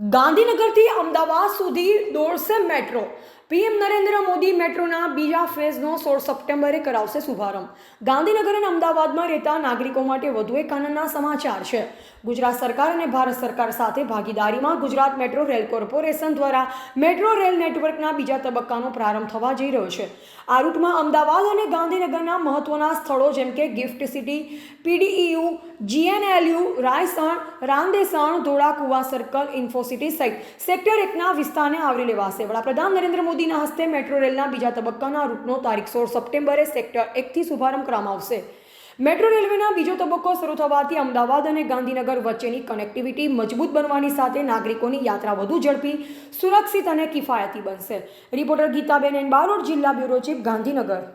ગાંધીનગરથી અમદાવાદ સુધી દોડશે મેટ્રો. પીએમ નરેન્દ્ર મોદી મેટ્રોના બીજા ફેઝનો સોળ સપ્ટેમ્બરે કરાવશે શુભારંભ. ગાંધીનગર અને અમદાવાદમાં રહેતા નાગરિકો માટે વધુ એક આનંદના સમાચાર છે. ગુજરાત સરકાર અને ભારત સરકાર સાથે ભાગીદારીમાં ગુજરાત મેટ્રો રેલ કોર્પોરેશન દ્વારા મેટ્રો રેલ નેટવર્કના બીજા તબક્કાનો પ્રારંભ થવા જઈ રહ્યો છે. આ રૂટમાં અમદાવાદ અને ગાંધીનગરના મહત્વના સ્થળો જેમ કે GIFT City, PDEU, GNLU, Raysan, Randesan, Dholakuva circle, Infocity સહિત સેક્ટર એકના વિસ્તારને આવરી લેવાશે. વડાપ્રધાન નરેન્દ્ર મોદીના હસ્તે મેટ્રો રેલના બીજા તબક્કાના રૂટનો તારીખ સોળ સપ્ટેમ્બરે સેક્ટર એકથી શુભારંભ કરવામાં આવશે. મેટ્રો રેલવેના બીજો તબક્કો શરૂ થવાથી અમદાવાદ અને ગાંધીનગર વચ્ચેની કનેક્ટિવિટી મજબૂત બનવાની સાથે નાગરિકોની યાત્રા વધુ ઝડપી, સુરક્ષિત અને કિફાયતી બનશે. રિપોર્ટર ગીતાબેન એન બારોડ જિલ્લા બ્યુરો ચીફ, ગાંધીનગર.